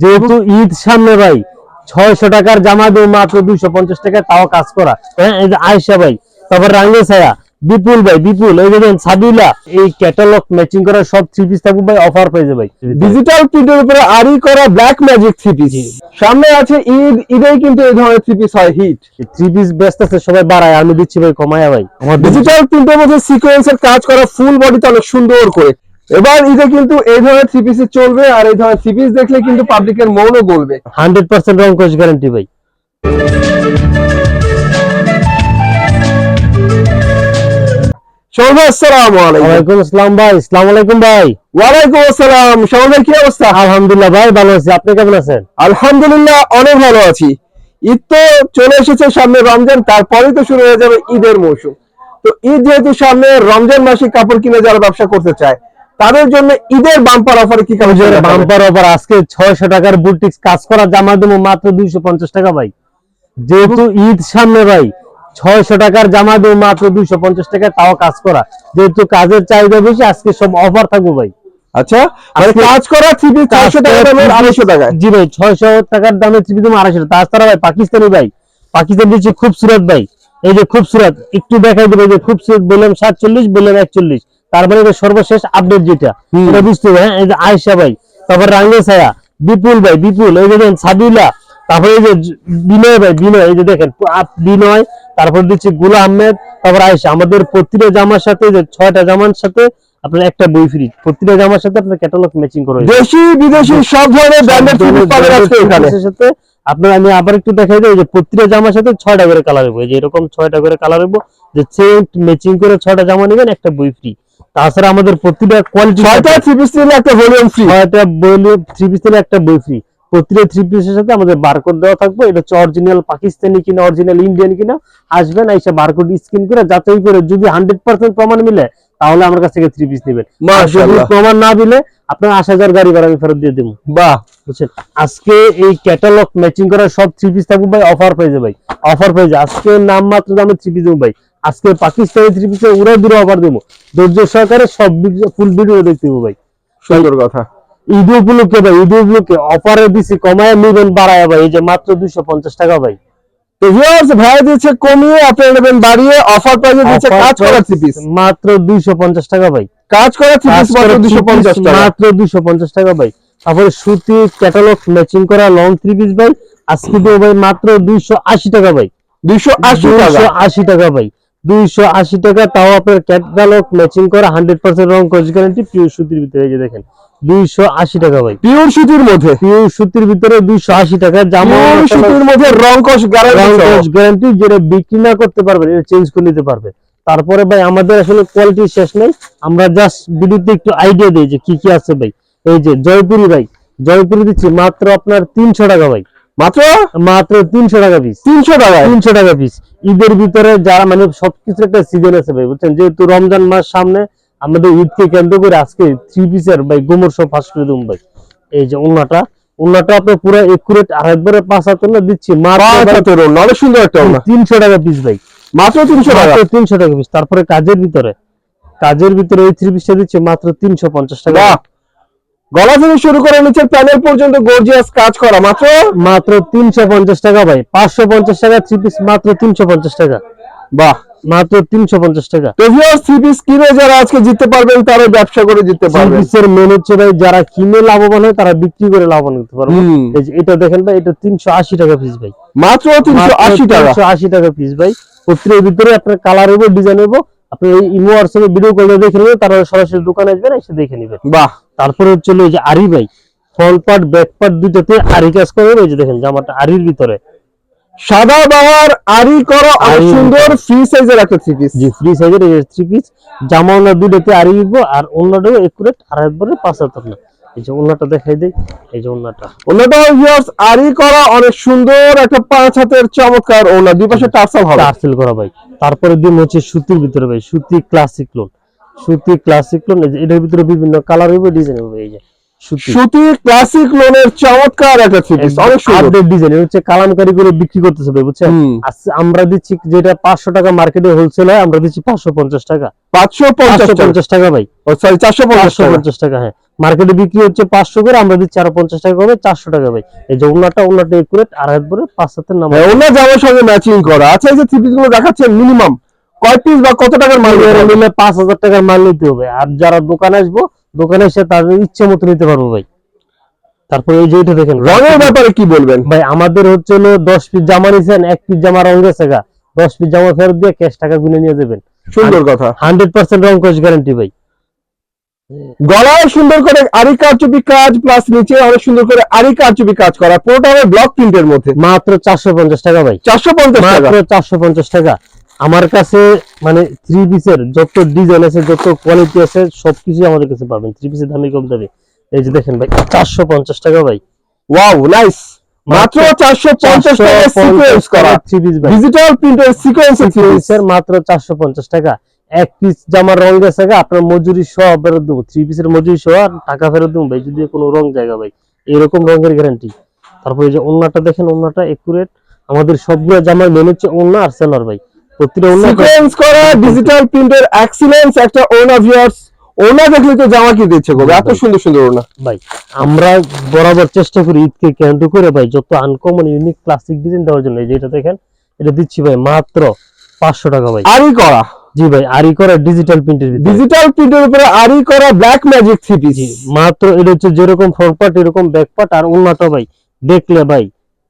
যেহেতু ঈদ সামনে ভাই ছয়শো টাকার জামা দেবো মাত্র দুইশো পঞ্চাশ টাকা তাও কাজ করা। হ্যাঁ এই যে আয়সা ভাই তারপর রাঙ্গে ছায়া বিপুল ভাই বিপুল। এই দেখেন সাবিলা এই ক্যাটালগ ম্যাচিং করা সব থ্রি পিস থাকবে ভাই অফার পেয়ে ভাই। ডিজিটাল প্রিন্টের উপরে আরি করা ব্ল্যাক ম্যাজিক থ্রি পিস সামনে আছে ঈদ ঈদেই কিন্তু এই ধরনের থ্রি পিস হয় হিট থ্রি পিস ব্যস্ত আছে সবাই বাড়ায় আমি দিচ্ছি ভাই কমায়া ভাই। আমার ডিজিটাল প্রিন্টের মধ্যে সিকোয়েন্সের কাজ করা ফুল বডিতে অনেক সুন্দর করে। এবার ঈদে কিন্তু এই ধরনের থ্রি পিস চলবে আর এই ধরনের থ্রি পিস দেখলে কিন্তু পাবলিকের মনও বলবে হান্ড্রেড পার্সেন্ট রং কোচ গ্যারান্টি ভাই। সবাই আসসালামু আলাইকুম। আসসালাম ভাই আসসালামু আলাইকুম ভাই। ওয়ালাইকুম আসসালাম। সবাই কি অবস্থা? আলহামদুলিল্লাহ ভাই ভালো আছি। আপনি কেমন আছেন? আলহামদুলিল্লাহ অনেক ভালো আছি। ঈদ তো চলে এসেছে সামনে রমজান তারপরেই তো শুরু হয়ে যাবে ঈদের মৌসুম। তো ঈদ যেহেতু সামনে রমজান মাসে কাপড় কিনে যারা ব্যবসা করতে চায় তাদের জন্য ঈদের বাম্পার অফারে কি কাপড় বাম্পার অফার আজকে ছয়শো টাকার বুটিক্স কাজ করা জামা দেবো মাত্র দুইশো পঞ্চাশ টাকা ভাই। যেহেতু ঈদ সামনে ভাই ছয়শো টাকার জামা দেবো মাত্র দুইশো পঞ্চাশ টাকা তাও কাজ করা। যেহেতু কাজের চাহিদা বেশি আজকে সব অফার থাকব ভাই। আচ্ছা মানে কাজ করা টাকা জি ভাই ছয়শো টাকার দামে টাকা। তাছাড়া ভাই পাকিস্তানি ভাই পাকিস্তান দিচ্ছে খুবসুরত ভাই। এই যে খুবসুরত একটু দেখাই দেবে যে বললাম সাতচল্লিশ বললাম একচল্লিশ। তারপরে সর্বশেষ আপডেট যেটা এটা বুঝতে হবে হ্যাঁ? আয়সা ভাই তারপর রাঙ্গে ছায়া বিপুল ভাই বিপুল এই যে দেখেন সাবিলা তারপরে এই যে বিনয় ভাই বিনয় এই যে দেখেন বিনয় তারপর দিচ্ছে গুলা আহমেদ তারপর আয়সা আমাদের প্রতিটা জামার সাথে যে ছয়টা জামার সাথে আপনার একটা বই ফ্রি প্রতিটা জামার সাথে আপনার ক্যাটালগ ম্যাচিং করে দেশি বিদেশি সব ধরনের ব্র্যান্ডের পিস পাবেন আজকে এখানে। সাথে। আপনার আমি আবার একটু দেখাই দিই যে প্রতিটা জামার সাথে ছয়টা করে কালার হবে যে এরকম ছয়টা করে কালার হবে যে সেম ম্যাচিং করে ছয়টা জামা নেবেন একটা বই ফ্রি তাছাড়া আমাদের প্রতিটা কোয়ালিটি ছয়টা থ্রি পিস নিলে একটা ভলিউম ফ্রি ছয়টা বই থ্রি পিস নিলে একটা বই ফ্রি প্রতিটা থ্রি পিসের সাথে আমাদের বারকোড দেওয়া থাকবে। এটা হচ্ছে অরিজিনাল পাকিস্তানি কিনা অরিজিনাল ইন্ডিয়ান কিনা আসবেন এসে বারকোড স্ক্যান করে যাচাই করে যদি হান্ড্রেড পার্সেন্ট প্রমাণ মিলে তাহলে আমার কাছ থেকে থ্রি পিস নেবেন। প্রমাণ না দিলে আপনার আশা হাজার গাড়ি ভাড়া আমি ফেরত দিয়ে দেবো। বাহ। বুঝছেন? আজকে এই ক্যাটালগ ম্যাচিং করা সব থ্রি পিস থাকবে ভাই অফার পেয়ে ভাই। অফার পেয়ে আজকে নাম মাত্র দামে থ্রি পিস দেবো ভাই। আজকে পাকিস্তানি থ্রি পিসে উড়ে দূরে অফার দেবো। ধৈর্য সহকারে সব ফুল ভিডিও দেখতে দেবো ভাই। সুন্দর কথা। ঈদ উপলক্ষে ভাই ঈদ উপলক্ষে অফারে দিছি কমায় নেবেন বাড়ায় ভাই এই যে মাত্র দুইশো পঞ্চাশ টাকা ভাই। ভাই দিচ্ছে কমিয়ে আপনারা নেবেন বাড়িয়ে অফার প্রাইসে দিচ্ছে কাজ করা থ্রি পিস মাত্র দুইশো পঞ্চাশ টাকা ভাই। কাজ করা থ্রি পিস মাত্র করা পঞ্চাশ টাকা। মাত্র দুইশো পঞ্চাশ টাকা ভাই। তারপরে সুতি ক্যাটালগ ম্যাচিং করা লং থ্রি পিস ভাই। আজকে দেবো ভাই মাত্র দুইশো আশি টাকা ভাই। দুইশো আশি টাকা। আশি টাকা ভাই। দুইশো আশি টাকা তাও আপনার ক্যাটালগ ম্যাচিং করা হান্ড্রেড পার্সেন্ট রং কোচ গ্যারান্টি পিওর সুতির ভিতরে যে দেখেন দুইশো আশি টাকা ভাই। পিওর সুতির মধ্যে? পিওর সুতির ভিতরে দুইশো আশি টাকা জামা সুতির মধ্যে রং গ্যারান্টি কোচ গ্যারান্টি যেটা বিক্রি না করতে পারবেন এটা চেঞ্জ করে নিতে পারবে। তারপরে ভাই আমাদের আসলে কোয়ালিটি শেষ নেই। আমরা জাস্ট ভিডিওতে একটু আইডিয়া দিই যে কি কি আছে ভাই। এই যে জয়পুরি ভাই জয়পুরি দিচ্ছি মাত্র আপনার তিনশো টাকা ভাই। মাত্র? মাত্র তিনশো টাকা পিস তিনশো টাকায় তিনশো টাকা পিস ঈদের ভিতরে যারা মানে সবকিছু একটা সিজন আছে ভাই বুঝছেন? যেহেতু রমজান মাস সামনে আমাদের ঈদকে কেন্দ্র করে আজকে থ্রি পিসের ভাই গোমর সব করে দেবো ভাই। এই যে ওনাটা ওনাটা আপনার পুরো একুরেট আর একবারে পাঁচ হাত দিচ্ছি মাত্র অনেক সুন্দর একটা। তিনশো টাকা পিস ভাই। মাত্র তিনশো টাকা? তিনশো টাকা পিস তারপরে কাজের ভিতরে কাজের ভিতরে এই থ্রি পিসটা দিচ্ছে মাত্র তিনশো পঞ্চাশ টাকা। গলা থেকে শুরু করে নিচের প্যানেল পর্যন্ত গর্জিয়াস কাজ করা। মাত্র? মাত্র তিনশো পঞ্চাশ টাকা ভাই। পাঁচশো পঞ্চাশ টাকা থ্রি পিস মাত্র তিনশো পঞ্চাশ টাকা। বাহ। মাত্র তিনশো পঞ্চাশ টাকা। তো ভিউয়ার্স থ্রি পিস কিনে যারা আজকে জিততে পারবেন তারা ব্যবসা করে জিততে পারবেন। পিসের মেন হচ্ছে ভাই যারা কিনে লাভবান হয় তারা বিক্রি করে লাভবান হতে পারবে। এটা দেখেন ভাই এটা তিনশো আশি টাকা পিস ভাই। মাত্র তিনশো আশি টাকা? তিনশো আশি টাকা পিস ভাই। প্রত্যেকের ভিতরে আপনার কালার হইব ডিজাইন হইব। আপনি এই ইমো হোয়াটসঅ্যাপে ভিডিও কলে দেখে নেবেন তারা সরাসরি দোকানে আসবেন এসে দেখে নেবেন। বাহ। তারপরে হচ্ছে যে আরি ভাই ফ্রন্ট পার্ট ব্যাক পার্ট দুইটাতে আরি কাজ করে। এই যে দেখেন জামাটা আরির ভিতরে। সাদা বাহার আরি করা অনেক সুন্দর ফ্রি সাইজের একটা থ্রি পিস যে ফ্রি সাইজের এই থ্রি পিস জামা ওনার দুইটাতে আরি দিব আর অন্যটাও একুরেট আর একবারে পাঁচ হাজার না এই যে অন্যটা দেখাই দেই এই যে অন্যটা ওনাটা ভিউয়ার্স আরি করা অনেক সুন্দর একটা পাঁচ হাতের চমৎকার ওনা। দুই পাশে টার্সেল হবে। টার্সেল করা ভাই। তারপরে দিন হচ্ছে সুতির ভিতরে ভাই সুতি ক্লাসিক লোন সুতি ক্লাসিক লোন এটার ভিতরে বিভিন্ন কালার হবে ডিজাইন হবে এই যে সুতি। ক্লাসিক লোনের চমৎকার একটা থ্রি পিস অনেক সুন্দর। আপডেট ডিজাইন হচ্ছে কালামকারি করে বিক্রি করতেছে ভাই বুঝছেন? আমরা দিচ্ছি যেটা পাঁচশো টাকা মার্কেটে হোলসেল হয় আমরা দিচ্ছি পাঁচশো পঞ্চাশ টাকা। পাঁচশো পঞ্চাশ পাঁচশো টাকা পঞ্চাশ টাকা ভাই। সরি চারশো পঞ্চাশ পাঁচশো টাকা পঞ্চাশ টাকা হ্যাঁ। মার্কেটে বিক্রি হচ্ছে পাঁচশো করে আমরা দিচ্ছি আরও পঞ্চাশ টাকা করে চারশো টাকা ভাই। এই যে ওনাটা ওনাটা একুরেট আড়াই পরে পাঁচ হাতের নাম হ্যাঁ, অন্য জামার সঙ্গে ম্যাচিং করা। আচ্ছা এই যে থ্রি পিসগুলো দেখাচ্ছেন মিনিমাম কয় পিস বা কত টাকার মাল নিলে পাঁচ হাজার টাকার মাল নিতে হবে। আর যারা দোকানে আসব দোকানে এসে তাদের ইচ্ছে মতো নিতে পারব ভাই। তারপরে এই যে এটা দেখেন। রঙের ব্যাপারে কি বলবেন? ভাই আমাদের হচ্ছে হলো দশ পিস জামা নিছেন এক পিস জামা রং গেছে গা। দশ পিস জামা ফেরত দিয়ে ক্যাশ টাকা গুনে নিয়ে যাবেন। সুন্দর কথা। হান্ড্রেড পার্সেন্ট রং কোচ গ্যারান্টি ভাই। গলায় সুন্দর করে আরি কারচুপি কাজ প্লাস নিচে অনেক সুন্দর করে আরি কারচুপি কাজ করা। পুরোটা হবে ব্লক প্রিন্টের মধ্যে। মাত্র চারশো পঞ্চাশ টাকা ভাই। চারশো পঞ্চাশ টাকা। মাত্র চারশো পঞ্চাশ টাকা। আমার কাছে মানে থ্রি পিসের যত ডিজাইন আছে যত কোয়ালিটি আছে সবকিছু আমাদের কাছে পাবেন। থ্রি পিসের দামই কম দামে। এই যে দেখেন ভাই চারশো পঞ্চাশ টাকা ভাই। ওয়াও নাইস মাত্র চারশো পঞ্চাশ টাকা সিকোয়েন্স করা। থ্রি পিস ডিজিটাল প্রিন্টের সিকোয়েন্স পিসের মাত্র চারশো পঞ্চাশ টাকা। এক পিস জামার রং গেছে আপনার মজুরি সহ ফেরত দেবো। থ্রি পিসের মজুরি সহ টাকা ফেরত দেবো ভাই যদি কোনো রং জায়গা ভাই। এরকম রঙের গ্যারান্টি তারপরে যে দেখেন ওন্নাটা একুরেট আমাদের সবগুলো জামার মেন হচ্ছে ওন্না আর সেলার ভাই। সিকোয়েন্স করা ডিজিটাল প্রিন্টের এক্সিলেন্স একটা ওনা ভিউয়ার্স ওনা দেখলে তো জামা কিনতে ইচ্ছে করবে। এত সুন্দর সুন্দর ওনা ভাই আমরা বরাবর চেষ্টা করি ঈদকে কেন্দ্র করে ভাই যত আনকমন ইউনিক ক্লাসিক ডিজাইন দেওয়ার জন্য। এই যে এটা দেখেন এটা দিচ্ছি ভাই মাত্র পাঁচশো টাকা ভাই। আরি করা। জি ভাই আরি করা ডিজিটাল প্রিন্টের ভিতরে। ডিজিটাল প্রিন্টের উপরে আরি করা ব্ল্যাক ম্যাজিক থ্রি মাত্র এটা হচ্ছে যেরকম ফ্রন্ট পার্ট এরকম ব্যাক পার্ট আর উন্নত ভাই দেখলে ভাই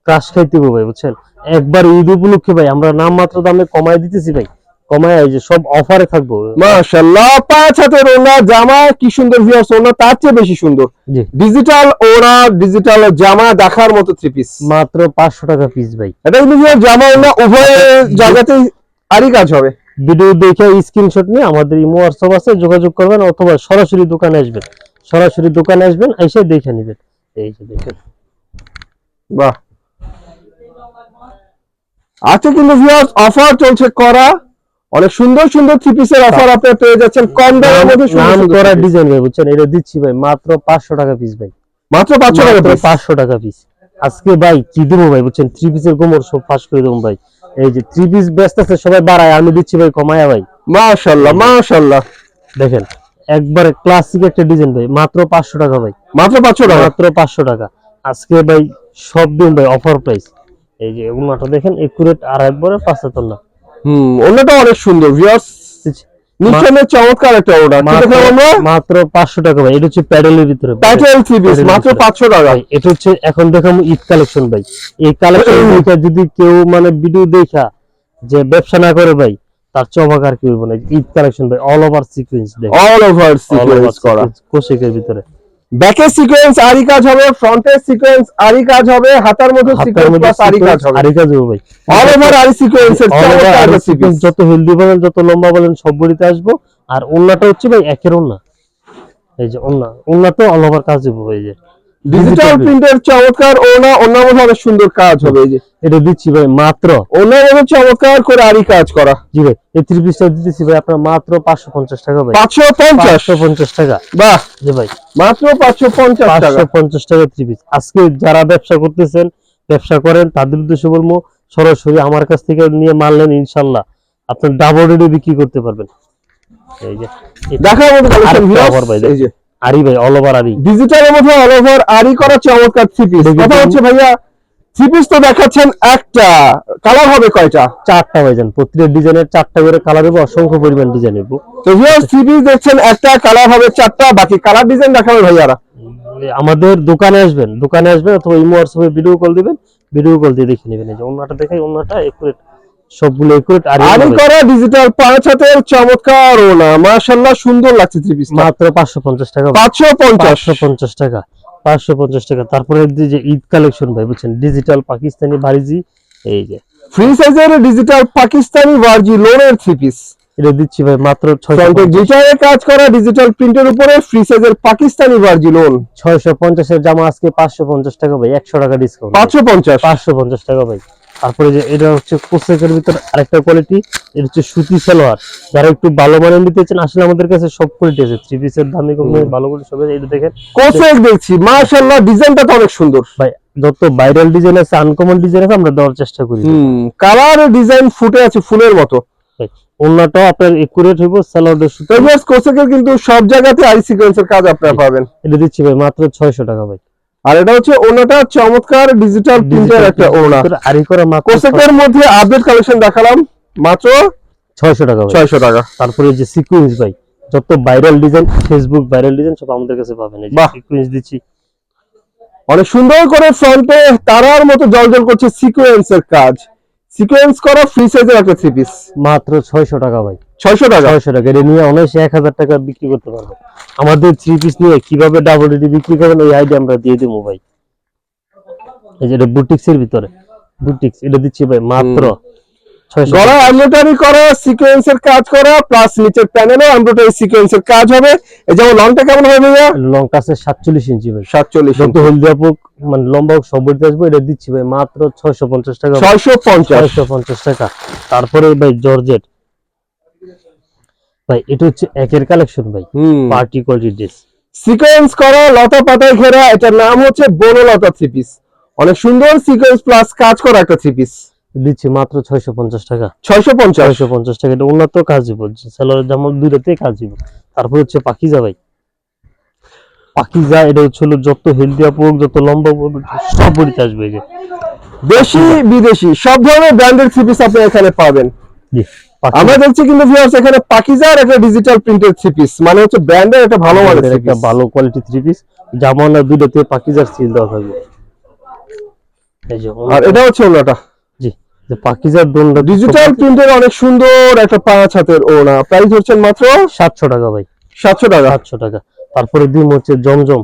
ক্রাশ খাইতে হবে ভাই বুঝছেন? একবার ঈদ উপলক্ষে ভাই আমরা নাম মাত্র দামে কমায় দিতেছি ভাই। কমায় যে সব অফারে থাকব। মাশাআল্লাহ পাঁচ হাতের ওনা জামা কি সুন্দর ভিউয়ার্স ওনা তার চেয়ে বেশি সুন্দর। ডিজিটাল ওনা ডিজিটাল জামা দেখার মতো থ্রি পিস মাত্র পাঁচশো টাকা পিস ভাই। এটা কিন্তু জামা ওনা উভয় জায়গাতেই আরই কাজ হবে। ভিডিও দেখে স্ক্রিনশট নিয়ে আমাদের ইমো হোয়াটসঅ্যাপ আছে যোগাযোগ করবেন অথবা সরাসরি দোকানে আসবেন। সরাসরি দোকানে আসবেন এসে দেখে নেবেন। এই যে দেখেন। বাহ। আজকে কিন্তু ভিউয়ার্স অফার চলছে করা। অনেক সুন্দর সুন্দর থ্রি পিসের অফার আপনি পেয়ে যাচ্ছেন। কম দামের মধ্যে নাম করা ডিজাইন ভাই বুঝছেন? এটা দিচ্ছি ভাই মাত্র পাঁচশো টাকা পিস ভাই। মাত্র পাঁচশো টাকা piece। পাঁচশো টাকা পিস আজকে ভাই কি দেবো ভাই বুঝছেন? থ্রি পিসের গোমর সব ফাঁস করে দেবো ভাই। এই যে থ্রি পিস ব্যস্ত আছে সবাই বাড়ায় আমি দিচ্ছি ভাই কমায়া ভাই। মাশাআল্লাহ মাশাআল্লাহ দেখেন একবারে ক্লাসিক একটা ডিজাইন ভাই মাত্র পাঁচশো টাকা ভাই। মাত্র পাঁচশো টাকা? মাত্র পাঁচশো টাকা। আজকে ভাই সব দিন ভাই অফার প্রাইস এই যে দেখেন একুরেট পাঁচ না হুম অনেক সুন্দর ভিউয়ার্স চমৎকার একটা আমরা? মাত্র পাঁচশো টাকা ভাই এটা হচ্ছে প্যাডেলের ভিতরে। থ্রি পিস মাত্র ভিতরে। পাঁচশো টাকা। এটা হচ্ছে এখন দেখাম ঈদ কালেকশন ভাই। এই কালেকশন দেখা যদি কেউ মানে ভিডিও দেখা যে ব্যবসা না করে ভাই তার চমক আর কি হইব না। ঈদ কালেকশন ভাই অল ওভার সিকোয়েন্স দেখ অল ওভার সিকোয়েন্স করা। কোশেকের ভিতরে। ব্যাকের সিকোয়েন্স আরি কাজ হবে ফ্রন্টের সিকোয়েন্স আরি কাজ হবে হাতার মধ্যে সিকোয়েন্স মধ্যে প্লাস আরি কাজ হবে। আরই কাজ হবে ভাই। অল ওভার আরি সিকোয়েন্সের All চমৎকার আরি একটা sequence, sequence। যত হেলদি বলেন যত লম্বা বলেন সব বডিতে আসব। আর ওন্নাটা হচ্ছে ভাই একের ওন্না এই যে ওন্না ওন্না তো অল ওভার কাজ হবে ভাই যে। ডিজিটাল। প্রিন্টের চমৎকার ওনা অন্য মধ্যে অনেক সুন্দর কাজ হবে এই যে। এটা দিচ্ছি ভাই মাত্র। চমৎকার করে আরি কাজ করা। জি ভাই এই থ্রি পিসটা দিতেছি ভাই আপনার মাত্র পাঁচশো পঞ্চাশ টাকা ভাই। পাঁচশো পঞ্চাশ? পাঁচশো পঞ্চাশ টাকা। বাহ! জি ভাই। মাত্র টাকা। পাঁচশো পঞ্চাশ টাকা থ্রি পিস। আজকে যারা ব্যবসা করতেছেন ব্যবসা করেন তাদের উদ্দেশ্যে বলব সরাসরি আমার কাছ থেকে নিয়ে মাল নেন ইনশাল্লাহ। আপনার ডাবল রেটে বিক্রি করতে পারবেন। এই যে কালেকশন ভাই, এই যে। আরি ভাই অল ওভার আরি। ডিজিটালের মধ্যে অল ওভার আরি করা চমৎকার থ্রি পিস কথা হচ্ছে ভাইয়া থ্রি পিস তো দেখাচ্ছেন একটা। কালার হবে কয়টা? চারটা ভাই যান প্রতিটা ডিজাইনের চারটা করে কালার হবে অসংখ্য পরিমাণ ডিজাইন হবে তো ভিউয়ার্স থ্রি পিস দেখছেন একটা কালার হবে চারটা বাকি কালার ডিজাইন দেখাবে ভাইয়ারা। আমাদের দোকানে আসবেন দোকানে আসবেন অথবা ইমো হোয়াটসঅ্যাপে ভিডিও কল দিবেন ভিডিও কল দিয়ে দেখে নেবেন। এই যে অন্যটা দেখাই অন্যটা একুরেট সবগুলো একুরেট আর আরি করা ডিজিটাল পাঁচ হাতের চমৎকার ওনা মাশাআল্লাহ সুন্দর লাগছে থ্রি পিস মাত্র পাঁচশো পঞ্চাশ টাকা ভাই। পাঁচশো পঞ্চাশ। পাঁচশো পঞ্চাশ টাকা। পাঁচশো পঞ্চাশ টাকা। তারপরে যে ঈদ কালেকশন ভাই বুঝছেন? ডিজিটাল পাকিস্তানি বাড়িজি এই যে। ফ্রি সাইজের ডিজিটাল পাকিস্তানি ভার্জি লোনের থ্রি পিস এটা দিচ্ছি ভাই মাত্র ফ্রন্টে ডিজাইনের কাজ করা ডিজিটাল প্রিন্টের উপরে ফ্রি সাইজের পাকিস্তানি ভার্জি লোন ছয়শো পঞ্চাশের জামা আজকে পাঁচশো পঞ্চাশ টাকা ভাই একশো টাকা ডিসকাউন্ট পাঁচশো পঞ্চাশ। পাঁচশো পঞ্চাশ টাকা ভাই। তারপরে যে এটা হচ্ছে কোসেকের ভিতর আরেকটা কোয়ালিটি এটা হচ্ছে সুতি সালোয়ার। যারা একটু ভালো মানের নিতে চান আসলে আমাদের কাছে সব কোয়ালিটি আছে। থ্রি পিসের দামি কমে ভালো করে সব। এটা দেখেন। কোসেক দেখছি মাশাআল্লাহ ডিজাইনটা তো অনেক সুন্দর। ভাই যত ভাইরাল ডিজাইন আছে আনকমন ডিজাইন আছে আমরা দেওয়ার চেষ্টা করি। কালার ডিজাইন ফুটে আছে ফুলের মতো। অন্যটাও আপনার একুরেট হইব স্যালাডের তো সুতো কোসেকের কিন্তু সব জায়গাতে আই সিকোয়েন্সের কাজ আপনারা পাবেন। এটা দিচ্ছি ভাই মাত্র ছয়শো টাকা ভাই। আর এটা হচ্ছে ওনাটা চমৎকার ডিজিটাল প্রিন্টের একটা ওনা আরি করা মাত্র কোসেকের মধ্যে আপডেট কালেকশন দেখালাম মাত্র ছয়শো টাকা ভাই। ছয়শো টাকা। তারপরে যে সিকুয়েন্স ভাই যত viral design Facebook viral design সব আমাদের কাছে পাবেন। এই সিকুয়েন্স দিচ্ছি। অনেক সুন্দর করে ফ্রন্টে তারার মতো জলজল করছে সিকোয়েন্সের কাজ। সিকোয়েন্স করা ফ্রি সাইজের একটা থ্রি পিস মাত্র ছয়শো টাকা ভাই। ছয়শো টাকা? ছয়শো টাকা। এটা নিয়ে অনায়াসে এক হাজার টাকা বিক্রি করতে পারব। আমাদের থ্রি পিস নিয়ে কীভাবে ডাবল ডি বিক্রি করবেন ওই আইডিয়া আমরা দিয়ে দেবো ভাই। এই যে এটা বুটিক্স এর ভিতরে। বুটিক্স এটা দিচ্ছি ভাই মাত্র গলা এমব্রয়ডারি করা সিকোয়েন্সের কাজ করা প্লাস নিচের প্যানেলে এমব্রয়ডারি সিকোয়েন্সের কাজ হবে। এই যেমন লংটা কেমন হবে ভাইয়া? লং আছে সাতচল্লিশ ইঞ্চি ভাই। সাতচল্লিশ যত হলদিয়া পোক মানে লম্বা হোক সব আসব এটা দিচ্ছি ভাই মাত্র ছয়শো পঞ্চাশ টাকা। ভাই। ছয়শো পঞ্চাশ। ছয়শো পঞ্চাশ টাকা। তারপরে ভাই জর্জেট ভাই এটা হচ্ছে একের কালেকশন ভাই। পার্টি কোয়ালিটি ড্রেস সিকোয়েন্স করা লতা পাতায় ঘেরা এটার নাম হচ্ছে বনলতা থ্রি পিস অনেক সুন্দর সিকোয়েন্স প্লাস কাজ করা একটা থ্রি পিস দিচ্ছি মাত্র ছয়শো পঞ্চাশ টাকা। ছয়শো পঞ্চাশ। ছয়শো পঞ্চাশ টাকা এটা উন্নত কাজ দিব সেলোয়ারের জামা দুইটাতেই কাজ দিব তারপর হচ্ছে পাকিজা ভাই। পাকিজা এটা হচ্ছে যত হেলদি আপুক যত লম্বা আপুক সব বড়িতে আসবে দেশি বিদেশি সব ধরনের ব্র্যান্ডের থ্রি পিস আপনি এখানে পাবেন। জি। আমরা দেখছি কিন্তু ভিউয়ার্স এখানে পাকিজার একটা ডিজিটাল প্রিন্টেড থ্রি পিস মানে হচ্ছে ব্র্যান্ডের একটা ভালো মানের একটা ভালো কোয়ালিটি থ্রি পিস জামা না পাকিজার সিল দেওয়া থাকবে। আর এটা হচ্ছে ওনাটা। জি যে পাকিজার দোনটা ডিজিটাল প্রিন্টের অনেক সুন্দর একটা পাঁচ হাতের ওনা প্রাইস হচ্ছে মাত্র? সাতশো টাকা ভাই। সাতশো টাকা। সাতশো টাকা। তারপরে দিম হচ্ছে জমজম।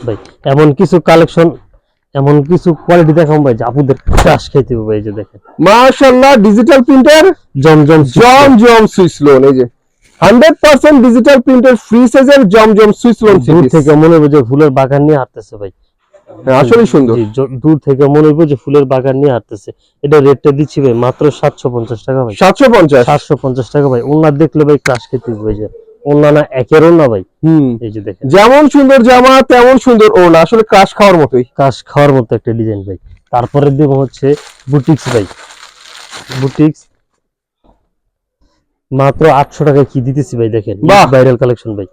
ভাই এমন কিছু কালেকশন এমন কিছু কোয়ালিটি দেখাম ভাই যে আপুদের ক্রাশ খাইতে হবে এই যে দেখেন। মাশাআল্লাহ ডিজিটাল প্রিন্টার জমজম জম জম সুইস লোন এই যে। হান্ড্রেড পার্সেন্ট ডিজিটাল প্রিন্টের ফ্রি সাইজের জম জম সুইস লোন দূর থেকে মনে হবে যে ফুলের বাগান নিয়ে হাঁটতেছে ভাই। আসলে সুন্দর। দূর থেকে মনে হবে যে ফুলের বাগান নিয়ে হাঁটতেছে। এটা রেটটা দিচ্ছি ভাই মাত্র সাতশো পঞ্চাশ টাকা ভাই। সাতশো পঞ্চাশ। সাতশো পঞ্চাশ টাকা ভাই। ওনার দেখলে ভাই ক্রাশ খেতে হবে যে ওনা না একের না ভাই। হুম। এই যে দেখেন। যেমন সুন্দর জামা তেমন সুন্দর ওনা আসলে ক্রাশ খাওয়ার মতোই। কাশ খাওয়ার মতো একটা ডিজাইন ভাই। তারপরে দিব হচ্ছে বুটিক্স ভাই। বুটিক্স মাত্র আটশো টাকা কি দিতেছি ভাই দেখেন। ভাইরাল কালেকশন ভাই।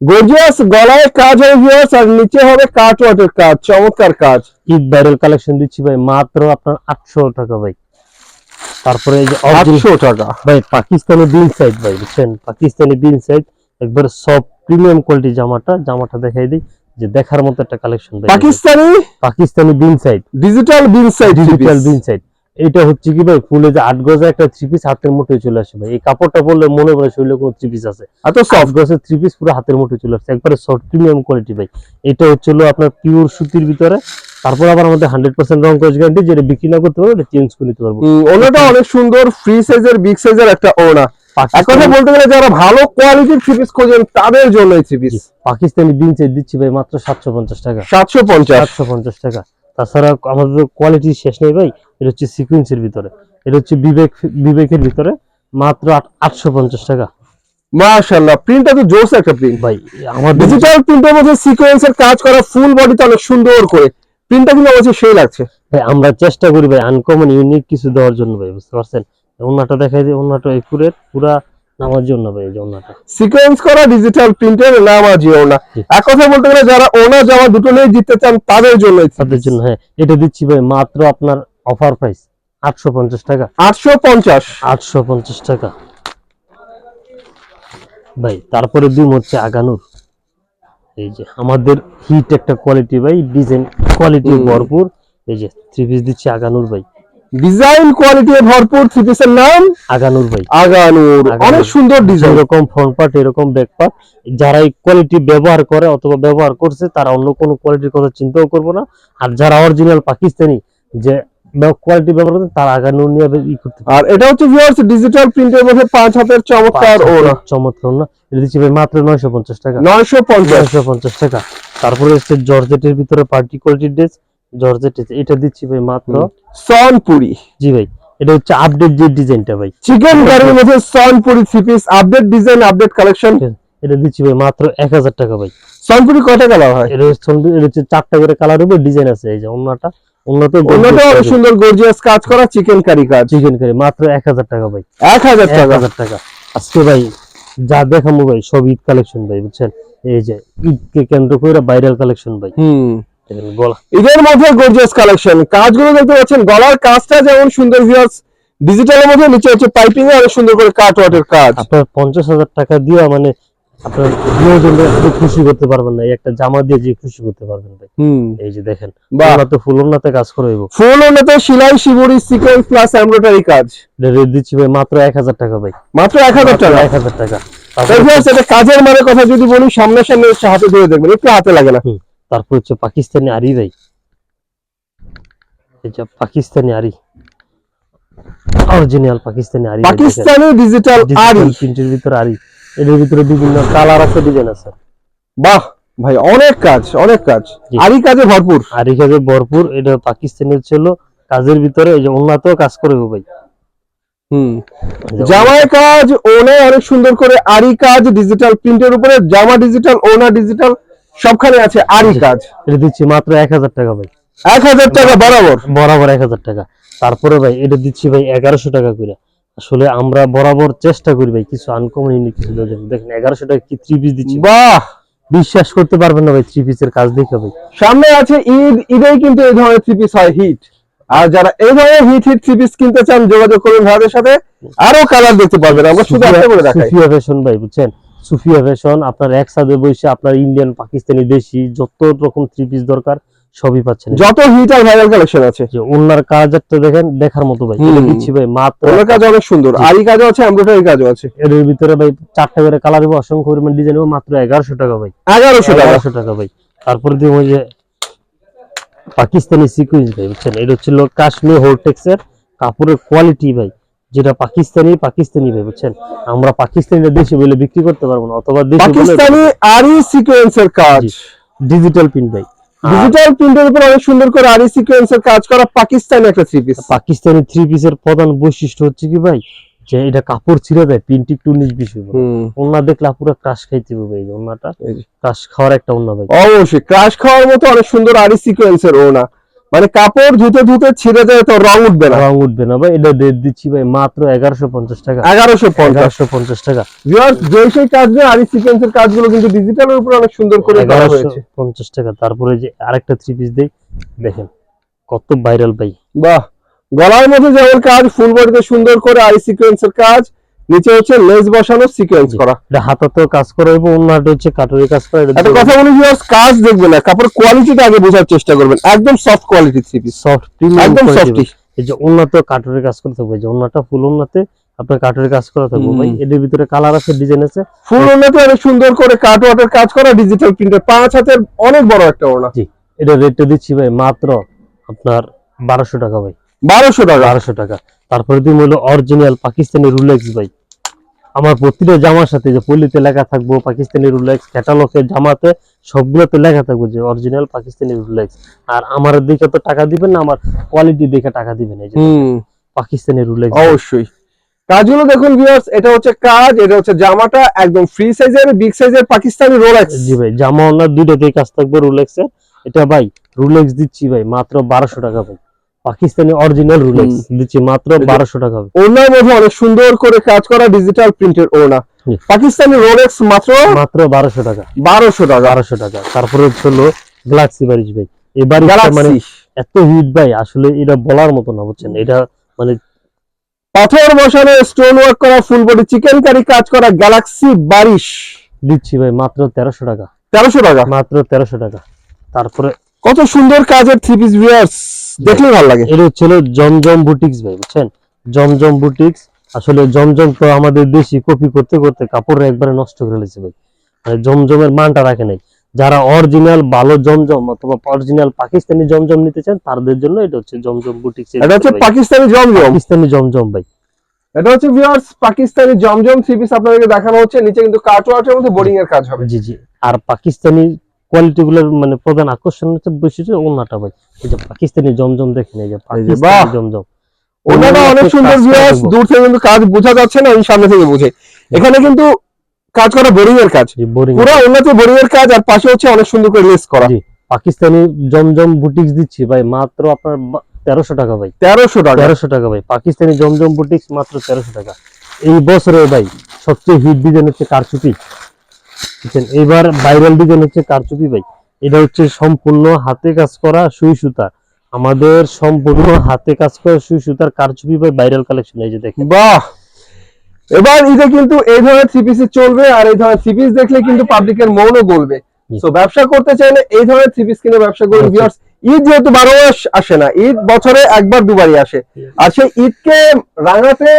গর্জিয়াস গলায় কাজ হবে ভিউয়ার্স আর নিচে হবে কাট ওয়াটের কাজ চমৎকার কাজ। ঈদ ভাইরাল কালেকশন দিচ্ছি ভাই? মাত্র আপনার আটশো টাকা ভাই। তারপরে এই যে আটশো টাকা। ভাই পাকিস্তানি বিন সাইড ভাই বুঝছেন? পাকিস্তানি বিন সাইড একবার সব প্রিমিয়াম কোয়ালিটি জামাটা জামাটা দেখাই দিই যে দেখার মতো একটা collection Pakistani? Pakistani Bin Saeed digital Bin Saeed digital Bin Saeed এটা হচ্ছে কি ভাই ফুলে যে আট গজে একটা থ্রি পিস হাতের মুঠোয় চলে আসে ভাই। এই কাপড়টা পরলে মনে হয় শরীরে কোনো থ্রি পিস আছে। এত সফট সফট গজের থ্রি পিস পুরো হাতের মুঠোয় চলে আসছে একবারে সফট প্রিমিয়াম কোয়ালিটি ভাই। এটা হচ্ছে হলো আপনার পিওর সুতির ভিতরে। তারপর আবার আমাদের হান্ড্রেড পার্সেন্ট রং কস গ্যারান্টি যেটা বিক্রি না করতে পারব চেঞ্জ করে নিতে পারব। ওনাটা অনেক সুন্দর ফ্রি সাইজের বিগ সাইজের একটা ওনা এক কথা বলতে গেলে যারা ভালো কোয়ালিটির থ্রি পিস খোঁজেন তাদের জন্য এই থ্রি পিস পাকিস্তানি বিন সাইড দিচ্ছি ভাই মাত্র সাতশো পঞ্চাশ টাকা। সাতশো পঞ্চাশ। সাতশো পঞ্চাশ টাকা। তাছাড়া আমাদের কোয়ালিটি শেষ নেই ভাই। এটা হচ্ছে সিকুয়েন্সের ভিতরে। এটা হচ্ছে বিবেক বিবেকের ভিতরে মাত্র আটশো পঞ্চাশ টাকা। মাশাআল্লাহ প্রিন্টটা তো জোস একটা প্রিন্ট ভাই আমার ডিজিটাল প্রিন্টের মধ্যে সিকোয়েন্সের কাজ করা ফুল বডিতে অনেক সুন্দর করে। প্রিন্টটা কিন্তু অবশ্যই সেই লাগছে। ভাই আমরা চেষ্টা করি ভাই আনকমন ইউনিক কিছু দেওয়ার জন্য ভাই বুঝতে পারছেন? ওনাটা দেখাই দিই ওনাটা একুরেট পুরা নামার জন্য ভাই এই যে ওনাটা সিকোয়েন্স করা ডিজিটাল প্রিন্টের নাম আজি ওনা। এক কথা বলতে গেলে যারা ওনা জামা দুটো নিয়ে জিততে চান তাদের জন্য তাদের জন্য হ্যাঁ এটা দিচ্ছি ভাই মাত্র আপনার অফার প্রাইস আটশো পঞ্চাশ টাকা। আটশো পঞ্চাশ। আটশো পঞ্চাশ টাকা। ভাই তারপরে দিন হচ্ছে আগানুর। এই যে আমাদের হিট একটা কোয়ালিটি ভাই ডিজাইন কোয়ালিটি ভরপুর। এই যে থ্রি পিস দিচ্ছি আগানুর ভাই। ডিজাইন কোয়ালিটি ভরপুর থ্রি পিসের নাম? আগানুর ভাই। আগানুর আগানুর। অনেক সুন্দর ডিজাইন এরকম ফ্রন্ট পার্ট এরকম ব্যাক পার্ট যারা এই কোয়ালিটি ব্যবহার করে অথবা ব্যবহার করছে তারা অন্য কোনো কোয়ালিটির কথা চিন্তাও করব না। আর যারা অরিজিনাল পাকিস্তানি যে কোয়ালিটি ব্যবহার করছে তারা আগানুর নিয়ে ই করতে আর এটা হচ্ছে ভিউয়ার্স ডিজিটাল প্রিন্টের মধ্যে পাঁচ হাতের চমৎকার ওনা চমৎকার না এটা দিচ্ছি ভাই মাত্র নয়শো পঞ্চাশ টাকা। নয়শো পঞ্চাশ। নয়শো পঞ্চাশ টাকা। তারপরে হচ্ছে জর্জেটের ভিতরে পার্টি কোয়ালিটির ড্রেস জর্জেট এটা দিচ্ছি ভাই মাত্র সনপুরি। জি ভাই এটা হচ্ছে আপডেট যে ডিজাইনটা ভাই। চিকেন কারির মধ্যে সনপুরি three piece update design update collection এটা দিচ্ছি ভাই মাত্র এক হাজার টাকা ভাই। সনপুরি কয়টা কালার হয়? এটা হচ্ছে এটা হচ্ছে চারটা করে কালার হবে ডিজাইন আছে এই যে অন্যটা উন্নত সুন্দর গর্জিয়াস কাজ করা চিকেন কারি কাজ। চিকেন কারি মাত্র এক হাজার টাকা ভাই। এক হাজার এক টাকা হাজার টাকা। আজকে ভাই যা ভাই সব ঈদ কালেকশন ভাই বুঝছেন? এই যে ঈদকে কেন্দ্র করে ভাইরাল কালেকশন ভাই। হুম। এদের মধ্যে গর্জিয়াস কালেকশন কাজগুলো দেখতে পাচ্ছেন গলার কাজটা যেমন সুন্দর ভিউয়ার্স ডিজিটালের মধ্যে নিচে হচ্ছে পাইপিং অনেক সুন্দর করে কাট ওয়াটের কাজ। আপনার পঞ্চাশ হাজার টাকা দিয়ে মানে আপনার প্রিয়জনদের আপনি খুশি করতে পারবেন না। এই একটা জামা দিয়ে যে খুশি করতে পারবেন ভাই। এই যে দেখেন বাহ। তো ফুল ওনাতে কাজ করে ফুল উন্নত সেলাই শিবুরি সিকোয়েন্স প্লাস এমব্রয়ডারি কাজ। রেট দিচ্ছি ভাই মাত্র এক হাজার টাকা ভাই। মাত্র এক হাজার টাকা? এক হাজার টাকা। তারপর এটা কাজের মানে কথা যদি বলি হচ্ছে হাতে ধরে দেখবেন একটু হাতে লাগে না। তারপর হচ্ছে পাকিস্তানি আরি ভাই। এই যে পাকিস্তানি আরি। অরিজিনাল পাকিস্তানি আরি। পাকিস্তানি ডিজিটাল আরি। প্রিন্টের ভিতরে আরি। এর ভিতরে বিভিন্ন কালার আছে ডিজাইন আছে। বাহ ভাই অনেক কাজ অনেক কাজ। আরি কাজে ভরপুর। আরি কাজে ভরপুর এটা পাকিস্তানের ছিল কাজের ভিতরে এই যে উন্নতও কাজ করে ভাই। হুম। জামায় কাজ ওনে অনেক সুন্দর করে আরি কাজ ডিজিটাল প্রিন্টের উপরে জামা ডিজিটাল ওনা ডিজিটাল সবখানে আছে আরি কাজ। এটা দিচ্ছি মাত্র এক হাজার টাকা ভাই। এক হাজার টাকা বরাবর। বরাবর এক হাজার টাকা। তারপরে ভাই এটা দিচ্ছি ভাই এগারোশো টাকা করে। আসলে আমরা বরাবর চেষ্টা করি ভাই কিছু আনকমন ইউনিক কিছু দেওয়ার জন্য। দেখেন এগারোশো টাকা কি থ্রি পিস দিচ্ছি। বাহ! বিশ্বাস করতে পারবেন না ভাই থ্রি পিসের কাজ দেখে ভাই। সামনে আছে ঈদ ঈদেই কিন্তু এই ধরনের থ্রি পিস হয় হিট আর যারা এই ধরনের হিট হিট থ্রি পিস কিনতে চান যোগাযোগ করুন ভাইদের সাথে। আরও কালার দেখতে পারবেন আমরা শুধু একটা করে দেখাই। সুফিয়া ফ্যাশন ভাই বুঝছেন? সুফিয়া ফ্যাশন আপনার এক সাথে বসে আপনার ইন্ডিয়ান পাকিস্তানি দেশি যত রকম থ্রি পিস দরকার সবই পাচ্ছেন যত হিট আর ভাইরাল কালেকশন আছে। যে ওনার কাজ একটা দেখেন দেখার মতো ভাই। এটা। দিচ্ছি ভাই মাত্র ওনার কাজ অনেক সুন্দর। আরি কাজও আছে এমব্রয়ডারি কাজও আছে। এর ভিতরে ভাই চারটা করে কালার হবে অসংখ্য পরিমাণ ডিজাইন হবে মাত্র এগারোশো টাকা ভাই। এগারোশো টাকা? এগারোশো টাকা ভাই। তারপরে যে পাকিস্তানি সিকুয়েন্স ভাই বুঝছেন? এটা হচ্ছিল কাশ্মীর হোলটেক্স এর কাপড়ের কোয়ালিটি ভাই। যেটা পাকিস্তানি পাকিস্তানি ভাই বুঝছেন? আমরা পাকিস্তানিটা দেশে বলে বিক্রি করতে পারব না অথবা দেশি পাকিস্তানি আরি সিকোয়েন্সের কাজ। ডিজিটাল প্রিন্ট ভাই। ডিজিটাল প্রিন্টের উপর অনেক সুন্দর করে আরি সিকোয়েন্সের কাজ করা পাকিস্তানি একটা থ্রি পিস পাকিস্তানি থ্রি পিসের প্রধান বৈশিষ্ট্য হচ্ছে কি ভাই? যে এটা কাপড় ছিঁড়ে দেয় প্রিন্ট একটু বিশ ওনা দেখলে পুরো ক্রাশ খাইতে হবে এই ওনাটা। ক্রাশ খাওয়ার একটা ওনা ভাই। অবশ্যই ক্রাশ খাওয়ার মতো অনেক সুন্দর আরি সিকোয়েন্সের ওনা মানে কাপড় ধুতে ধুতে ছিঁড়ে যায় তো রং উঠবে না। রং উঠবে না ভাই এটা রেট দিচ্ছি ভাই মাত্র এগারোশো পঞ্চাশ টাকা। এগারোশো এগারোশো পঞ্চাশ টাকা। যে সেই কাজ নিয়ে আরি সিকোয়েন্সের কাজগুলো কিন্তু ডিজিটালের উপর অনেক সুন্দর করে করা এগারোশো হয়েছে। পঞ্চাশ টাকা। তারপরে যে আরেকটা থ্রি পিস দেই দেখেন কত ভাইরাল ভাই। বাহ গলার মধ্যে যেমন কাজ ফুল বডিতে সুন্দর করে আরি সিকোয়েন্সের কাজ নিচে হচ্ছে লেস বসানো সিকোয়েন্স করা। এটা হাতাতেও কাজ করা এবং অন্যটা হচ্ছে কাটুরি কাজ করা একটা কথা বলি ভিউয়ার্স কাজ দেখবেন না কাপড় কোয়ালিটিটা আগে বোঝার চেষ্টা করবেন। একদম soft quality three soft premium একদম সফটি এই যে উন্নত কাটুরি কাজ করে থাকবে যে অন্যটা ফুল উন্নতে আপনার কাটুরি কাজ করা থাকবে। ভাই এদের ভিতরে কালার আছে ডিজাইন আছে। ফুল ওনাতে অনেক সুন্দর করে কাট ওয়াটার কাজ করা ডিজিটাল প্রিন্টার পাঁচ হাতের অনেক বড় একটা ওনা জি এটা রেটটা দিচ্ছি ভাই মাত্র আপনার বারোশো টাকা ভাই। বারোশো টাকা। বারোশো টাকা। তারপরে তুমি হলো অরিজিনাল পাকিস্তানি রুলেক্স ভাই। আমার প্রতিটা জামার সাথে যে পল্লিতে লেখা থাকব পাকিস্তানি রুলেক্স ক্যাটালগে জামাতে সবগুলোতে লেখা থাকব যে অরিজিনাল পাকিস্তানি রুলেক্স আর আমার দিকে তো টাকা দিবেন না আমার কোয়ালিটি দেখে টাকা দিবেন এই যে। পাকিস্তানি রুলেক্স অবশ্যই। কাজগুলো দেখুন ভিউয়ার্স এটা হচ্ছে কাজ এটা হচ্ছে জামাটা একদম ফ্রি সাইজের বিগ সাইজের পাকিস্তানি রোলেক্স জি ভাই জামা ওনার দুইটাতেই কাজ থাকবে রুলেক্স এটা ভাই রুলেক্স দিচ্ছি ভাই মাত্র বারোশো টাকা ভাই। পাকিস্তানি অরিজিনাল রুলেক্স দিচ্ছি মাত্র বারোশো টাকা ওনার মধ্যে অনেক সুন্দর করে কাজ করা ডিজিটাল প্রিন্টের ওনা পাকিস্তানি রোলেক্স মাত্র মাত্র বারোশো টাকা। বারোশো টাকা। বারোশো টাকা। তারপরে হলো গ্যালাক্সি বারিশ ভাই এই বারিশটা মানে এত হিট ভাই আসলে এটা বলার মতো না বুঝছেন? এটা মানে পাথর বসানো স্টোন ওয়ার্ক করা ফুল বডি চিকেন কারি কাজ করা গ্যালাক্সি বারিশ দিচ্ছি ভাই মাত্র তেরোশো টাকা। তেরোশো টাকা। মাত্র তেরোশো টাকা। তারপরে কত সুন্দর কাজের থ্রি পিস ভিউয়ার্স দেখলেই ভালো লাগে। এটা হচ্ছে জমজম বুটিক্স ভাই বুঝছেন? জমজম বুটিক্স আসলে জমজম তো আমাদের দেশি কপি করতে করতে কাপড় একবারে নষ্ট করে ফেলেছে ভাই। মানে জমজমের মানটা রাখে নাই। যারা অরিজিনাল ভালো জমজম অথবা অরিজিনাল পাকিস্তানি জমজম নিতে চান তাদের জন্য এটা হচ্ছে জমজম বুটিক্স এটা হচ্ছে পাকিস্তানি জমজম। পাকিস্তানি জমজম ভাই। এটা হচ্ছে ভিউয়ার্স পাকিস্তানি জমজম থ্রি পিস আপনাদেরকে দেখানো হচ্ছে। নিচে কিন্তু কাটওয়ার্টের মধ্যে বোর্ডিং এর কাজ হবে। জি জি। আর পাকিস্তানি কোয়ালিটি গুলোর মানে প্রধান আকর্ষণ হচ্ছে বৈশিষ্ট্য ওনাটা ভাই। এই যে পাকিস্তানি জমজম দেখেন এই যে! পাকিস্তানি জমজম। ওনাটা অনেক সুন্দর ভিউয়ার্স দূর থেকে কিন্তু কাজ বোঝা যাচ্ছে না আমি সামনে থেকে বুঝে। এখানে কিন্তু কাজ করা বোরিং এর কাজ। পুরো উন্নত বোরিং এর কাজ আর পাশে হচ্ছে অনেক সুন্দর করে লেস করা। জি পাকিস্তানি জমজম বুটিক্স দিচ্ছি ভাই মাত্র আপনার তেরোশো টাকা ভাই। তেরোশো টাকা। তেরোশো টাকা ভাই পাকিস্তানি জমজম বুটিক্স মাত্র তেরোশো টাকা। এই বছরে ভাই সবচেয়ে হিট ডিজাইন হচ্ছে কারচুপি। এবার ভাইরাল ডিজাইন হচ্ছে কারচুপি ভাই। এটা হচ্ছে সম্পূর্ণ হাতে কাজ করা সুই সুতা। আমাদের সম্পূর্ণ হাতে কাজ করা সুই সুতার কারচুপি ভাই ভাইরাল কালেকশন এই যে দেখেন। বাহ! এবার ঈদে কিন্তু এই ধরনের থ্রি পিস চলবে আর এই ধরনের থ্রি পিস দেখলে কিন্তু পাবলিকের মনও বলবে জি। তো ব্যবসা করতে চাইলে এই ধরনের থ্রি পিস কিনে ব্যবসা করুন আচ্ছা। ভিউয়ার্স ঈদ যেহেতু বারো মাস আসে না ঈদ বছরে একবার দুবারই আসে। আর সেই ঈদকে রাঙাতে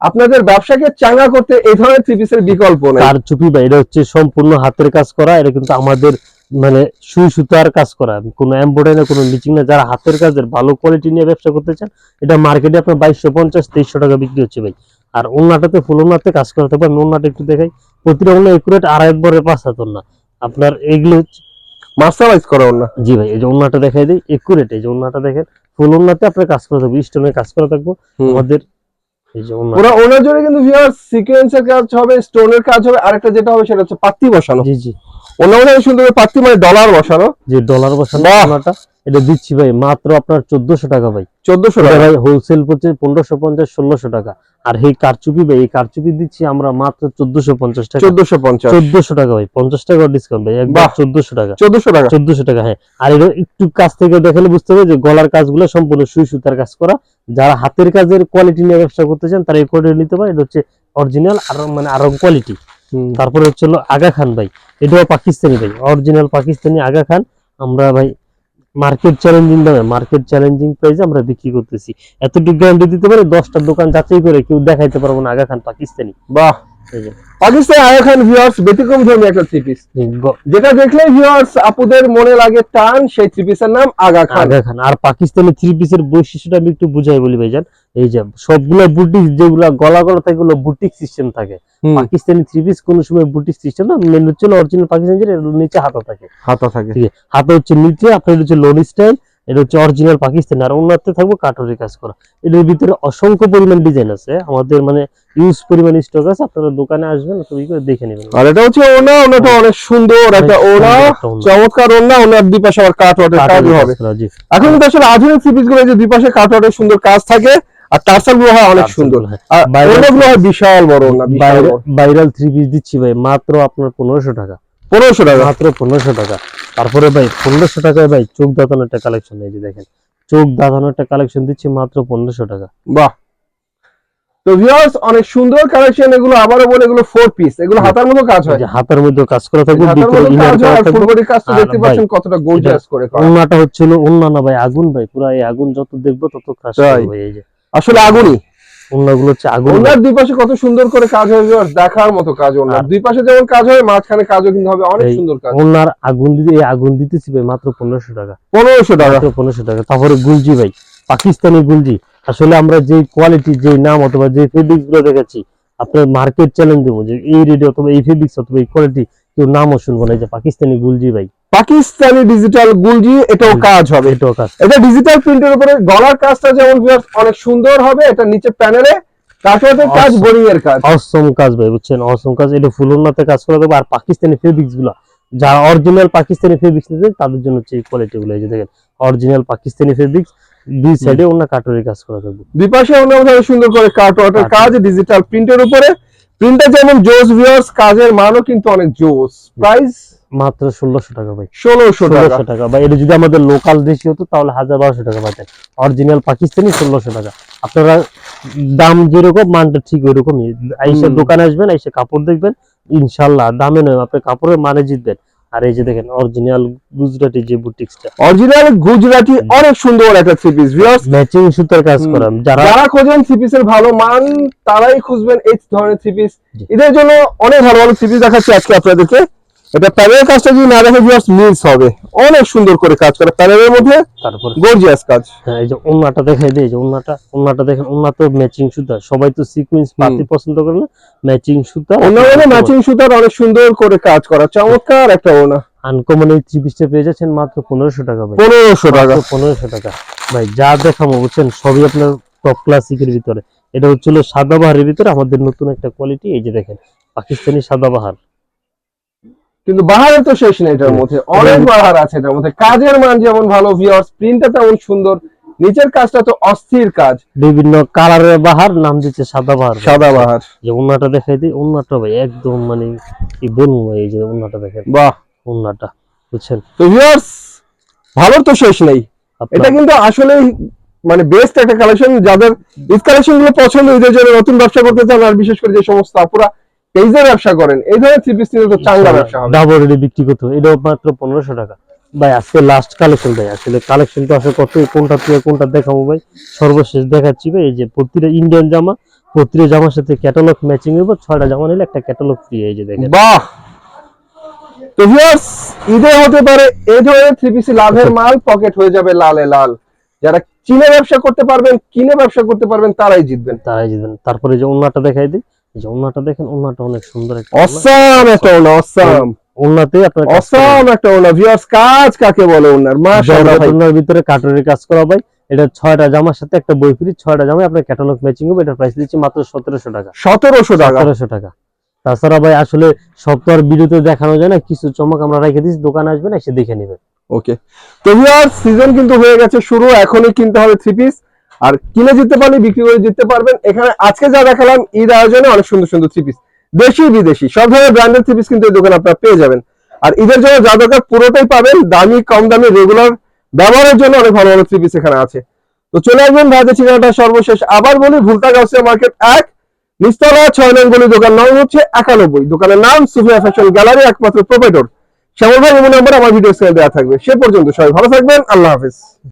আপনাদের ব্যবসাকে চাঙ্গা করতে এই ধরনের থ্রি পিসের বিকল্প নেই। কারচুপি ভাই এটা হচ্ছে সম্পূর্ণ হাতের কাজ করা এটা কিন্তু আমাদের মানে সুই সুতার কাজ করা। কোনো এমব্রয়ডারি না কোনো নিচিং না যারা হাতের কাজের ভালো কোয়ালিটি নিয়ে ব্যবসা করতে চান এটা মার্কেটে আপনার বাইশশো পঞ্চাশ তেইশশো টাকা বিক্রি হচ্ছে ভাই। আর ওনাটাতে ফুল ওনাতে কাজ করা থাকবে আমি ওনাটা একটু দেখাই। প্রতিটা ওনা একুরেট আড়াই বরের পাঁচ হাত ওনা আপনার এগুলো মাস্টারাইজ করে না জি ভাই এই যে ওনাটা দেখাই দিই একুরেট এই যে ওনাটা দেখেন ফুল ওনাতে আপনার কাজ করা থাকবে স্টোনের কাজ করা থাকব। আমাদের পুরো ওনার জন্য কিন্তু ভিউয়ার্স সিকোয়েন্সের কাজ হবে স্টোনের কাজ হবে আরেকটা যেটা হবে সেটা হচ্ছে পাত্তি বসানো। জি জি। ওনার সুন্দর পাত্তি মানে ডলার বসানো। যে ডলার বসানো! ওনাটা এটা দিচ্ছি ভাই মাত্র আপনার চোদ্দশো টাকা ভাই। চোদ্দশো টাকা? ভাই হোলসেল পড়ছে পনেরোশো পঞ্চাশ ষোলোশো টাকা। আর এই কারচুপি ভাই এই কারচুপি দিচ্ছি আমরা মাত্র চোদ্দশো পঞ্চাশ টাকা। চোদ্দশো পঞ্চাশ। চোদ্দশো টাকা ভাই পঞ্চাশ টাকা ডিসকাউন্ট ভাই একবার চোদ্দশো টাকা। চোদ্দশো টাকা? চোদ্দশো টাকা হ্যাঁ। আর এটা একটু কাছ থেকে দেখালে বুঝতে হবে যে গলার কাজগুলো সম্পূর্ণ সুই সুতার কাজ করা। যারা হাতের কাজের কোয়ালিটি নিয়ে ব্যবসা করতে চান তারা এই কোয়ালিটি নিতে পারে এটা হচ্ছে অরিজিনাল আর মানে আরও কোয়ালিটি হুম। তারপরে হচ্ছে আগা খান ভাই। এটাও পাকিস্তানি ভাই অরিজিনাল পাকিস্তানি আগা খান। আমরা ভাই মার্কেট চ্যালেঞ্জিং দামে মার্কেট চ্যালেঞ্জিং প্রাইসে আমরা বিক্রি করতেছি। এতটুকু গ্যারান্টি দিতে পারে দশটা দোকান যাচাই করে কেউ দেখাইতে পারব না আগা খান পাকিস্তানি। বাহ! পাকিস্তান আয়া খান ভিউয়ার্স ব্যতিক্রম ধর্মী একটা থ্রি পিস যেটা দেখলে ভিউয়ার্স আপুদের মনে লাগে টান সেই থ্রি পিসের নাম আগা খান। আগা খান। আর পাকিস্তানি থ্রি পিসের বৈশিষ্ট্যটা আমি একটু বুঝাই বলি ভাইজান। এই যে সবগুলো বুটিক যেগুলা গলা গলা থাকে ওগুলো বুটিক সিস্টেম থাকে। পাকিস্তানি থ্রি পিস কোন সময় বুটিক সিস্টেম না মেন হচ্ছে অরিজিনাল পাকিস্তানি নিচে হাতা থাকে। হাতা থাকে। হাতে হচ্ছে নিচে আপনার হচ্ছে লোন স্টাইল এটা হচ্ছে অরিজিনাল পাকিস্তানি আর অন্যতে থাকব কাঠরি কাজ করা। এটার ভিতরে অসংখ্য পরিমাণ ডিজাইন আছে। আমাদের মানে ইউজ পরিমাণ স্টক আছে আপনারা দোকানে আসবেন তুমি করে দেখে নেবেন। আর এটা হচ্ছে ওনা ওনাটা অনেক সুন্দর একটা ওনা। চমৎকার ওনা ওনার দুই পাশে আবার কাট ওয়াটের কাজ হবে। এখন কিন্তু আসলে আধুনিক পিসগুলো যে দুই পাশে কাট ওয়াটের সুন্দর কাজ থাকে আর টার্সালগুলো হয় অনেক সুন্দর। হ্যাঁ। আর বাইরে- ওনা গুলো হয় বিশাল বড় ওনা বিশাল বাইরে- বড়। ভাইরাল থ্রি পিস দিচ্ছি ভাই মাত্র আপনার পনেরোশো টাকা। পনেরোশো টাকা। মাত্র পনেরোশো টাকা। তারপরে ভাই পনেরোশো টাকায় ভাই চোখ দাঁতানো একটা কালেকশন এই যে দেখেন। চোখ দাঁতানো একটা কালেকশন দিচ্ছি মাত্র পনেরোশো টাকা। বাহ। তো ভিউয়ার্স অনেক সুন্দর কালেকশন এগুলো আবারও বলে এগুলো ফোর পিস এগুলো হাতার মতো কাজ হয়। হাতের মধ্যে কাজ করা থাকবে ভিতরে কাজ হয় করা থাকবে। ফুল বডি কাজ তো দেখতে পাচ্ছেন কতটা গর্জিয়াস করে করা। ওন্নাটা হচ্ছিল ওন্না না ভাই আগুন ভাই পুরো এই আগুন যত দেখব তত তাই? ভাই এই যে। আসলে আগুনই। ওন্নাগুলো হচ্ছে আগুন। ওনার দুই পাশে কত সুন্দর করে কাজ হয় দেখার মতো কাজ ওনার দুই পাশে যেমন কাজ হয় মাঝখানে কাজও কিন্তু হবে অনেক সুন্দর কাজ। ওন্নার আগুন দিতে এই আগুন দিতেছি ভাই মাত্র পনেরোশো টাকা। পনেরোশো টাকা? মাত্র পনেরোশো টাকা। তারপরে গুলজি ভাই পাকিস্তানি গুলজি। আসলে আমরা যে কোয়ালিটি যে নাম অথবা যে ফেব্রিক্সগুলো দেখেছি আপনার মার্কেট চ্যালেঞ্জ দেবো যে এই রেডি অথবা এই ফেব্রিক্স অথবা এই কোয়ালিটি কেউ নামও শুনব না। যে পাকিস্তানি গুলজি ভাই পাকিস্তানি ডিজিটাল গুলজি এটাও কাজ হবে। এটাও কাজ। এটা ডিজিটাল প্রিন্টের উপরে গলার কাজটা যেমন অনেক সুন্দর হবে এটা নিচে প্যানেলে কাঠওয়ার্কের কাজ. বোরিং এর কাজ। অসম কাজ ভাই বুঝছেন? অসম কাজ। এটা কাজ করা দেবো আর পাকিস্তানি ফেব্রিক্সগুলো। যারা অরিজিনাল পাকিস্তানি ফেব্রিক্স নিতে তাদের জন্য হচ্ছে কোয়ালিটি গুলো। এই যে দেখেন অরিজিনাল পাকিস্তানি ফেব্রিক্স দুই সাইডে অন্য কাটরের কাজ করা থাকবে দুই পাশে সুন্দর করে কাঠওয়ার্কের কাট- কাজ ডিজিটাল প্রিন্টের উপরে। প্রিন্টটা যেমন জোস ভিউয়ার্স কাজের মানও কিন্তু অনেক জোস। প্রাইস মাত্র ষোলোশো টাকা ভাই। ষোলোশো টাকা। ষোলোশো টাকা। বা এটা যদি আমাদের লোকাল দেশি হতো তাহলে হাজার বারোশো টাকা পাতেন অরিজিনাল পাকিস্তানি ষোলোশো টাকা। আপনারা দাম যেরকম মানটা ঠিক ওই রকমই আইসে দোকানে আসবেন এসে কাপড় দেখবেন ইনশাল্লাহ দামে নয় আপনি কাপড়ের মানে জিতবেন। আর এই যে দেখেন অরিজিনাল গুজরাটি যে বুটিক্সটা। অরিজিনাল গুজরাটি অনেক সুন্দর একটা থ্রি পিস ভিউয়ার্স ম্যাচিং সুতার কাজ। করা যারা যারা খোঁজেন থ্রি পিসের ভালো মান তারাই খুঁজবেন এই ধরনের থ্রি পিস এদের জন্য অনেক ভালো ভালো থ্রি পিস দেখাচ্ছি আজকে আপনাদেরকে। এটা প্যানেলের কাজটা যদি না দেখে ভিউয়ার্স মিস হবে। অনেক সুন্দর করে কাজ করে প্যানেলের মধ্যে তারপর? গর্জিয়াস কাজ। হ্যাঁ, এই যে ওন্নাটা দেখাই দেয় যে ওন্নাটা ওন্নাটা দেখেন ওন্না তো ম্যাচিং সুতা। সবাই তো সিকুয়েন্স পাতি পছন্দ করে না ম্যাচিং সুতা। অন্যভাবে ম্যাচিং সুতার অনেক সুন্দর করে কাজ করা। চমৎকার একটা ওনা আনকমন এই থ্রি পিসটা পেয়ে যাচ্ছেন মাত্র পনেরোশো টাকা ভাই। পনেরোশো টাকা। পনেরোশো টাকা। ভাই যা দেখাবো বুঝছেন সবই আপনার টপ ক্লাসিকের ভিতরে। এটা হচ্ছিল সাদা বাহারের ভিতরে আমাদের নতুন একটা কোয়ালিটি এই যে দেখেন পাকিস্তানি সাদা বাহার। কিন্তু বাহারের তো শেষ নেই এটার মধ্যে। অনেক বাহার আছে এটার মধ্যে। কাজের মান যেমন ভালো ভিউয়ার্স প্রিন্টটা তেমন সুন্দর। নিচের কাজটা তো অস্থির কাজ। বিভিন্ন কালারের বাহার নাম দিচ্ছে সাদা বাহার। সাদা বাহার। যে উন্নাটা দেখাই দিই উন্নাটা ভাই একদম মানে কি বলব এই যে উন্নাটা দেখেন। বাহ। উন্নাটা বুঝছেন? তো ভিউয়ার্স ভালোর তো শেষ নেই। এটা কিন্তু আসলে মানে বেস্ট একটা কালেকশন যাদের ঈদ কালেকশনগুলো পছন্দ ঈদের জন্য নতুন ব্যবসা করতে চান আর বিশেষ করে যে সমস্ত আপুরা ব্যবসা করেন এই ধরনের থ্রি পিস তো চাঙ্গা ব্যবসা হবে। ডাবল রেডি বিক্রি করতে এটাও মাত্র পনেরোশো টাকা। ভাই আজকে লাস্ট কালেকশন ভাই আসলে কালেকশন তো আসলে কত কোনটা কোনটা দেখাবো ভাই? সর্বশেষ দেখাচ্ছি ভাই এই যে প্রতিটা ইন্ডিয়ান জামা প্রতিটা জামার সাথে ক্যাটালগ ম্যাচিং হইব। ছয়টা জামা নিলে একটা ক্যাটালগ ফ্রি এই যে দেখেন। বাহ! তো ভিউয়ার্স ঈদে হতে পারে এই ধরনের থ্রি পিসি লাভের মাল পকেট হয়ে যাবে লালে লাল। যারা চিনে ব্যবসা করতে পারবেন কিনে ব্যবসা করতে পারবেন তারাই জিতবেন। তারাই জিতবেন। তারপরে যে ওন্নাটা দেখাই দিই যে ওন্নাটা দেখেন ওন্নাটা অনেক সুন্দর একটা অসাম একটা ওনা অসাম ওন্নাতে আপনার অসাম একটা ওনা ভিউয়ার্স কাজ কাকে বলে ওনার মাশাআল্লাহ জর্জেট ভিতরে কাটরের কাজ করা ভাই। এটা ছয়টা জামার সাথে একটা বই ফ্রি ছয়টা জামায় আপনার ক্যাটালগ ম্যাচিং হবে। এটার প্রাইস দিচ্ছি মাত্র সতেরোশো টাকা। সতেরোশো টাকা। সতেরোশো টাকা। তাছাড়া ভাই আসলে সপ্তাহের ভিডিওতে দেখানো যায় না কিছু চমক আমরা রেখে দিচ্ছি। দোকানে আসবেন এসে দেখে নেবেন। ওকে। তো ভিউয়ার্স সিজন কিন্তু হয়ে গেছে শুরু। এখনই কিনতে হবে থ্রি পিস আর কিনে জিততে পারলে, বিক্রি করে জিততে পারবেন। এখানে আজকে যা দেখালাম, ঈদ আয়োজনে অনেক সুন্দর সুন্দর থ্রি পিস দেশি, বিদেশি, সব ধরনের ব্র্যান্ডের থ্রি পিস কিন্তু এই দোকানে আপনারা পেয়ে যাবেন। আর ঈদের জন্য যা দরকার, পুরোটাই পাবেন। দামি, কম দামি রেগুলার ব্যবহারের জন্য অনেক ভালো ভালো থ্রি পিস এখানে আছে। তো চলে আসবেন ভাইদের ঠিকানাটা সর্বশেষ। আবার বলি, ভুলতা গাউসিয়া মার্কেট এক, নিস্তলা ছয় নং গলি, দোকান নাম হচ্ছে একানব্বই। দোকানের নাম সুফিয়া ফ্যাশন গ্যালারি একমাত্র প্রোপাইটর শ্যামল ভাই নাম্বার আমার ভিডিও স্ক্রিনে দেওয়া থাকবে। সে পর্যন্ত সবাই ভালো থাকবেন। আল্লাহ হাফিজ।